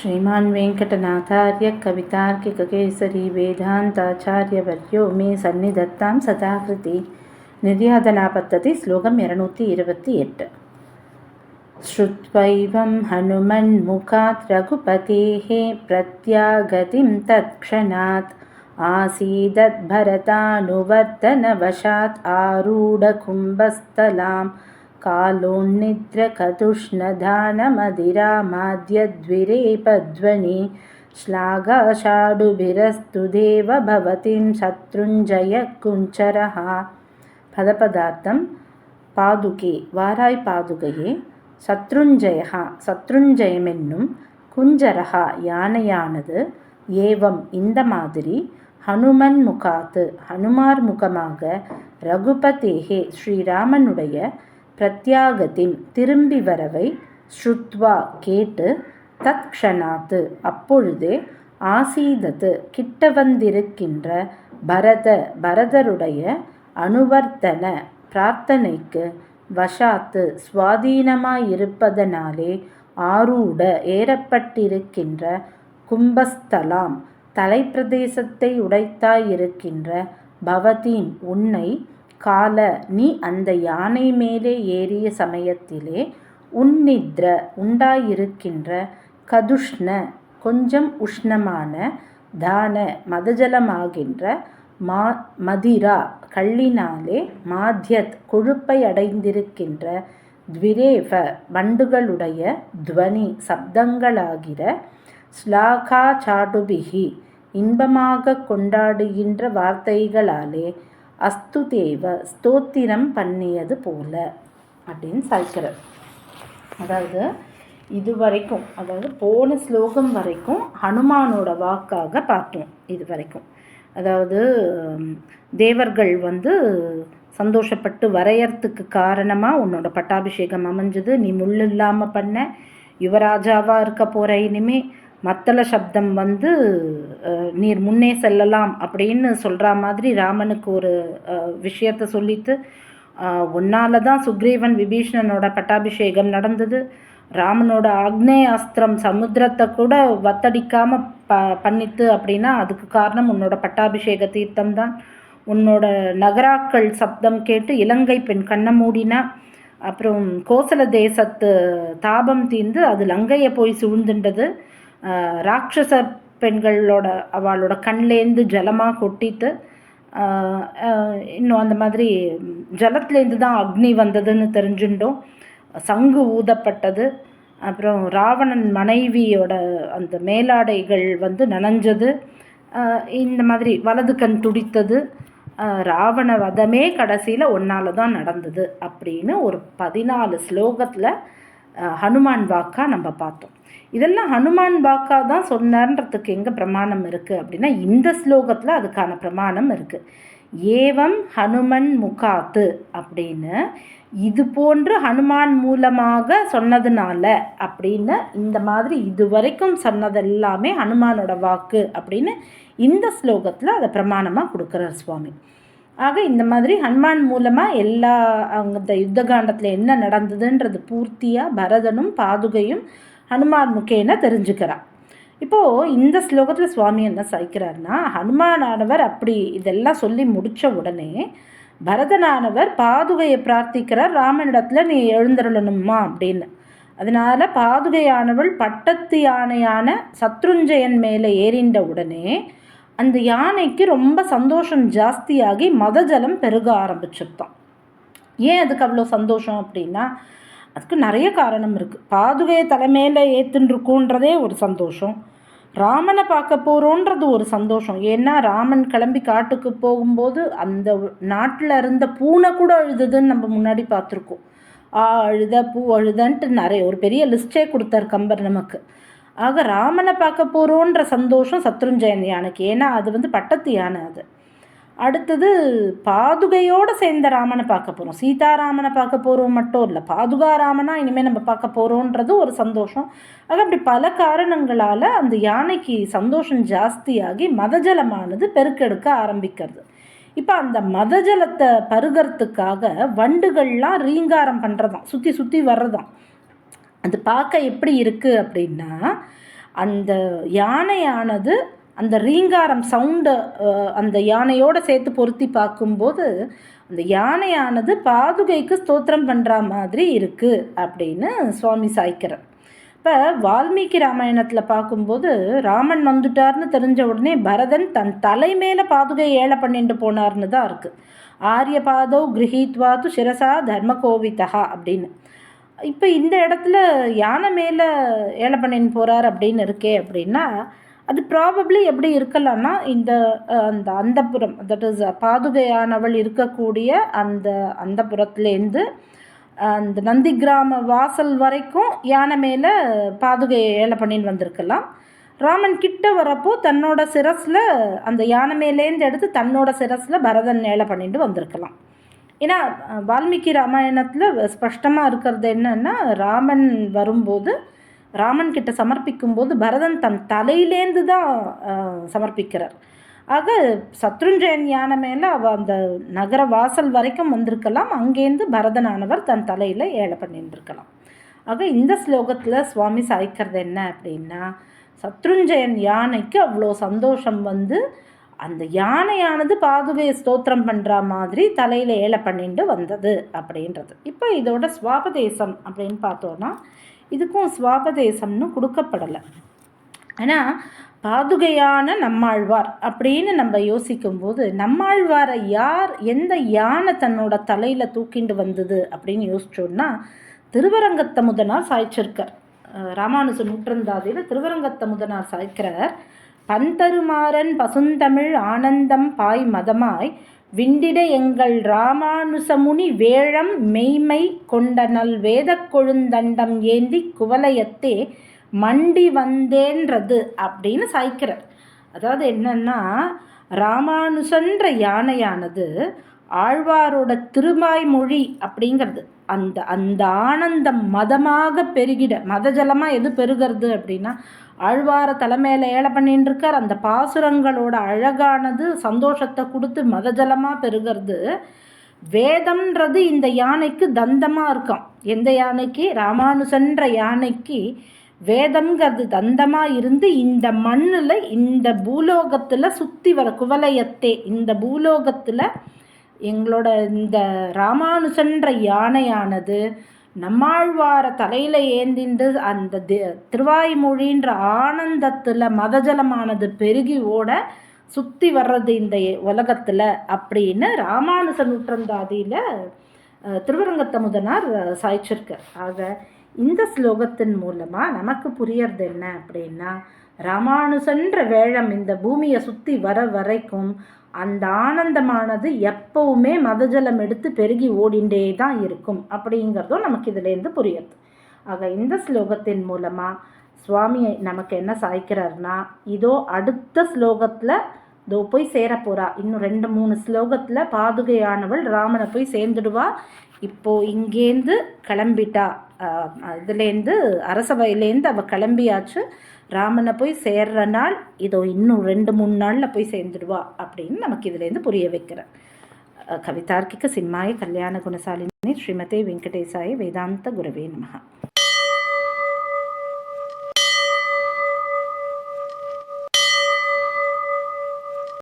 श्रीमान् वेङ्कटनाथार्यकवितार्किकेसरी वेदान्ताचार्यवर्यो मे सन्निधत्तां सदाकृति। निर्यातना श्लोकम् इरनूति इवति एट् श्रुत्वैवं हनुमन्मुखात् रघुपतेः प्रत्यागतिं तत्क्षणात् आसीदद्भरतानुवर्तनवशात् आरूढकुम्भस्थलाम् कालोन्निद्रकतुष्णधानमदिरामाद्यद्विरेपध्वनि श्लाघाषाढुभिरस्तु देव भवतीं शत्रुञ्जय कुञ्चरः பதபதார்த்தம் பாதுகே வாராய் பாதுகையே சத்ருஞ்சயா சத்ருஞ்சயமென்னும் குஞ்சரஹா யானையானது ஏவம் இந்த மாதிரி ஹனுமன் முகாத்து ஹனுமார் முகமாக ரகுபதேகே ஸ்ரீராமனுடைய பிரத்யாகத்தின் திரும்பி வரவை ஸ்ருத்வா கேட்டு தத் அப்பொழுதே ஆசீதத்து கிட்ட வந்திருக்கின்ற பரத பரதருடைய அனுவர்த்தன பிரார்த்தனைக்கு வஷாத்து சுவாதீனமாயிருப்பதனாலே ஆரூட ஏறப்பட்டிருக்கின்ற கும்பஸ்தலாம் தலைப்பிரதேசத்தை உடைத்தாயிருக்கின்ற பவதீன் உன்னை கால நீ அந்த யானை மேலே ஏறிய சமயத்திலே உன்னித்ர உண்டாயிருக்கின்ற கதுஷ்ண கொஞ்சம் உஷ்ணமான தான மதஜலமாகின்ற மா மதிரா கள்ளினாலே மாத்தியத் கொழுப்பை அடைந்திருக்கின்ற த்விரேவ வண்டுகளுடைய துவனி சப்தங்களாகிற ஸ்லாகா சாடுபிகி இன்பமாக கொண்டாடுகின்ற வார்த்தைகளாலே அஸ்து தேவ ஸ்தோத்திரம் பண்ணியது போல அப்படின்னு சாய்க்கிறார் அதாவது இது வரைக்கும் அதாவது போன ஸ்லோகம் வரைக்கும் ஹனுமானோட வாக்காக பார்த்தோம் இது வரைக்கும். அதாவது தேவர்கள் வந்து சந்தோஷப்பட்டு வரையறதுக்கு காரணமாக உன்னோட பட்டாபிஷேகம் அமைஞ்சது நீ முள் இல்லாமல் பண்ண யுவராஜாவாக இருக்க போகிற இனிமே மத்தள சப்தம் வந்து நீர் முன்னே செல்லலாம் அப்படின்னு சொல்கிற மாதிரி ராமனுக்கு ஒரு விஷயத்த சொல்லித்து உன்னால தான் சுக்ரீவன் விபீஷணனோட பட்டாபிஷேகம் நடந்தது. ராமனோட ஆக்னேய அஸ்திரம் சமுத்திரத்தை கூட வத்தடிக்காமல் ப பண்ணித்து அப்படின்னா அதுக்கு காரணம் உன்னோட பட்டாபிஷேக தீர்த்தம் தான். உன்னோட நகராக்கள் சப்தம் கேட்டு இலங்கை பெண் கண்ணை மூடினா அப்புறம் கோசல தேசத்து தாபம் தீர்ந்து அது லங்கையை போய் சூழ்ந்துண்டது ராட்சச பெண்களோட அவளோட கண்லேருந்து ஜலமாக கொட்டித்து இன்னும் அந்த மாதிரி ஜலத்துலேருந்து தான் அக்னி வந்ததுன்னு தெரிஞ்சுட்டோம் சங்கு ஊதப்பட்டது. அப்புறம் ராவணன் மனைவியோட அந்த மேலாடைகள் வந்து நனைஞ்சது. இந்த மாதிரி வலது கண் துடித்தது. ராவண வதமே கடைசியில் ஒன்றால் தான் நடந்தது அப்படின்னு ஒரு பதினாலு ஸ்லோகத்தில் ஹனுமான் வாக்கா நம்ம பார்த்தோம். இதெல்லாம் ஹனுமான் வாக்கா தான் சொன்னார்ன்றதுக்கு எங்கே பிரமாணம் இருக்குது அப்படின்னா இந்த ஸ்லோகத்தில் அதுக்கான பிரமாணம் இருக்குது ஏவம் ஹனுமன் முகாத்து அப்படின்னு இது போன்று ஹனுமான் மூலமாக சொன்னதுனால அப்படின்னு இந்த மாதிரி இது வரைக்கும் சொன்னதெல்லாமே ஹனுமானோட வாக்கு அப்படின்னு இந்த ஸ்லோகத்தில் அதை பிரமாணமாக கொடுக்குறார் சுவாமி. ஆக இந்த மாதிரி ஹனுமான் மூலமாக எல்லா அந்த யுத்த காண்டத்தில் என்ன நடந்ததுன்றது பூர்த்தியாக பரதனும் பாதுகையும் ஹனுமான் முக்கேன தெரிஞ்சுக்கிறான் இப்போது இந்த ஸ்லோகத்தில் சுவாமி என்ன சைக்கிறார்னா ஹனுமானானவர் அப்படி இதெல்லாம் சொல்லி முடித்த உடனே பரதனானவர் பாதுகையை பிரார்த்திக்கிறார் ராமனிடத்தில் நீ எழுந்தருளணுமா அப்படின்னு. அதனால் பாதுகையானவள் பட்டத்து யானையான சத்ருஞ்சயன் மேலே ஏறிண்ட உடனே அந்த யானைக்கு ரொம்ப சந்தோஷம் ஜாஸ்தியாகி மதஜலம் பெருக ஆரம்பிச்சிருத்தான் ஏன் அதுக்கு அவ்வளோ சந்தோஷம் அப்படின்னா அதுக்கு நிறைய காரணம் இருக்குது பாதுகையை தலைமையில் ஏற்றுருக்குன்றதே ஒரு சந்தோஷம். ராமனை பார்க்க போகிறோன்றது ஒரு சந்தோஷம். ஏன்னா ராமன் கிளம்பி காட்டுக்கு போகும்போது அந்த நாட்டில் இருந்த பூனை கூட அழுதுதுன்னு நம்ம முன்னாடி பார்த்துருக்கோம். ஆ அழுத பூ அழுதன்ட்டு நிறைய ஒரு பெரிய லிஸ்டே கொடுத்தார் கம்பர் நமக்கு. ஆக ராமனை பார்க்க போகிறோன்ற சந்தோஷம் சத்ருஞ்சயன் யானைக்கு. ஏன்னா அது வந்து பட்டத்து யானை அது. அடுத்தது பாதுகையோடு சேர்ந்த ராமனை பார்க்க போகிறோம் சீதாராமனை பார்க்க போகிறோம் மட்டும் இல்லை பாதுகா ராமனா இனிமேல் நம்ம பார்க்க போகிறோன்றது ஒரு சந்தோஷம். ஆக அப்படி பல காரணங்களால் அந்த யானைக்கு சந்தோஷம் ஜாஸ்தியாகி மதஜலமானது பெருக்கெடுக்க ஆரம்பிக்கிறது. இப்போ அந்த மதஜலத்தை பருகிறதுக்காக வண்டுகள்லாம் ரீங்காரம் பண்ணுறதாம் சுற்றி சுற்றி வர்றதாம். அது பார்க்க எப்படி இருக்குது அப்படின்னா அந்த யானையானது அந்த ரீங்காரம் சவுண்டை அந்த யானையோடு சேர்த்து பொருத்தி பார்க்கும்போது அந்த யானையானது பாதுகைக்கு ஸ்தோத்திரம் பண்ணுற மாதிரி இருக்குது அப்படின்னு சுவாமி சாய்க்கிறார். இப்போ வால்மீகி ராமாயணத்தில் பார்க்கும்போது ராமன் வந்துட்டார்னு தெரிஞ்ச உடனே பரதன் தன் தலை மேலே பாதுகை ஏழை பண்ணிட்டு போனார்னு தான் இருக்குது ஆரிய பாதோ கிரகித்வாத்து சிரசா தர்மகோவிதா அப்படின்னு. இப்போ இந்த இடத்துல யானை மேலே ஏழை பண்ணின்னு போகிறார் அப்படின்னு இருக்கே அப்படின்னா அது ப்ராபப்ளி எப்படி இருக்கலாம்னா இந்த அந்த அந்தப்புறம் தட் இஸ் பாதுகையானவள் இருக்கக்கூடிய அந்த அந்தபுரத்துலேருந்து அந்த நந்தி கிராம வாசல் வரைக்கும் யானை மேலே பாதுகையை ஏழை பண்ணின்னு வந்திருக்கலாம். ராமன் கிட்ட வரப்போ தன்னோட சிரஸில் அந்த யானை மேலேருந்து எடுத்து தன்னோட சிரஸில் பரதன் ஏழை பண்ணிட்டு வந்திருக்கலாம். ஏன்னா வால்மீகி ராமாயணத்தில் ஸ்பஷ்டமாக இருக்கிறது என்னன்னா ராமன் வரும்போது ராமன் கிட்ட சமர்ப்பிக்கும்போது பரதன் தன் தலையிலேந்து தான் சமர்ப்பிக்கிறார். ஆக சத்ருஞ்சயன் யானை மேலே அவள் அந்த நகர வாசல் வரைக்கும் வந்திருக்கலாம். அங்கேருந்து பரதனானவர் தன் தலையில் ஏழை பண்ணியிருந்திருக்கலாம். ஆக இந்த ஸ்லோகத்தில் சுவாமி சாய்க்கிறது என்ன அப்படின்னா சத்ருஞ்சயன் யானைக்கு அவ்வளோ சந்தோஷம் வந்து அந்த யானையானது பாதுகையை ஸ்தோத்திரம் பண்ணுற மாதிரி தலையில் ஏழை பண்ணிட்டு வந்தது அப்படின்றது. இப்போ இதோட சுவாபதேசம் அப்படின்னு பார்த்தோன்னா இதுக்கும் சுவாபதேசம்னு கொடுக்கப்படலை. ஆனால் பாதுகையான நம்மாழ்வார் அப்படின்னு நம்ம யோசிக்கும்போது நம்மாழ்வாரை யார் எந்த யானை தன்னோட தலையில் தூக்கிண்டு வந்தது அப்படின்னு யோசிச்சோன்னா திருவரங்கத்த முதனார் சாய்ச்சிருக்கார். ராமானுஜ நூற்றந்தாதியில் திருவரங்கத்த முதனார் சாய்க்கிறார். பந்தருமாறன் பசுந்தமிழ் ஆனந்தம் பாய் மதமாய் விண்டிட எங்கள் ராமானுசமுனி வேழம் மெய்மை கொண்ட நல் வேத கொழுந்தண்டம் ஏந்தி குவலயத்தே மண்டி வந்தேன்றது அப்படின்னு சாய்க்கிறார். அதாவது என்னன்னா ராமானுசன்ற யானையானது ஆழ்வாரோட திருமாய் மொழி அப்படிங்கிறது. அந்த அந்த ஆனந்தம் மதமாக பெருகிட மத ஜலமாக எது பெருகிறது அப்படின்னா ஆழ்வார தலைமையில் ஏழை பண்ணின்னு இருக்கார் அந்த பாசுரங்களோட அழகானது சந்தோஷத்தை கொடுத்து மதஜலமாக பெருகிறது வேதம்ன்றது இந்த யானைக்கு தந்தமாக இருக்கும். எந்த யானைக்கு? ராமானுசன்ற யானைக்கு வேதம்ங்கிறது தந்தமாக இருந்து இந்த மண்ணில் இந்த பூலோகத்தில் சுற்றி வர குவலயத்தே இந்த பூலோகத்தில் எங்களோட இந்த ராமானுசன்ற யானையானது நம்மாழ்வார தலையில் ஏந்திண்டு அந்த திருவாய்மொழின்ற ஆனந்தத்தில் மதஜலமானது பெருகி ஓட சுற்றி வர்றது இந்த உலகத்தில் அப்படின்னு ராமானுச நூற்றந்தாதியில் திருவரங்கத்தமுதனார் சாய்ச்சிருக்கார். ஆக இந்த ஸ்லோகத்தின் மூலமாக நமக்கு புரியறது என்ன அப்படின்னா ராமானுசன்ற வேழம் இந்த பூமியை சுற்றி வர வரைக்கும் அந்த ஆனந்தமானது எப்பவுமே மதஜலம் எடுத்து பெருகி ஓடிண்டே தான் இருக்கும். அப்படிங்கிறதும் நமக்கு இதுலேருந்து புரியுது. ஆக இந்த ஸ்லோகத்தின் மூலமாக சுவாமி நமக்கு என்ன சாய்க்கிறார்னா இதோ அடுத்த ஸ்லோகத்தில் இதோ போய் சேரப்போகிறா இன்னும் ரெண்டு மூணு ஸ்லோகத்தில் பாதுகையானவள் ராமனை போய் சேர்ந்துடுவா. இப்போது இங்கேருந்து கிளம்பிட்டா. இதுலேருந்து அரசவையிலேருந்து அவள் கிளம்பியாச்சு. ராமனை போய் சேர்ற நாள் இதோ இன்னும் ரெண்டு மூணு நாளில் போய் சேர்ந்துடுவா அப்படின்னு நமக்கு இதுலேருந்து புரிய வைக்கிறேன் கவிதார்க்கிக சிம்மாய கல்யாண குணசாலினி ஸ்ரீமதே வெங்கடேசாய வேதாந்த குரவே நமகா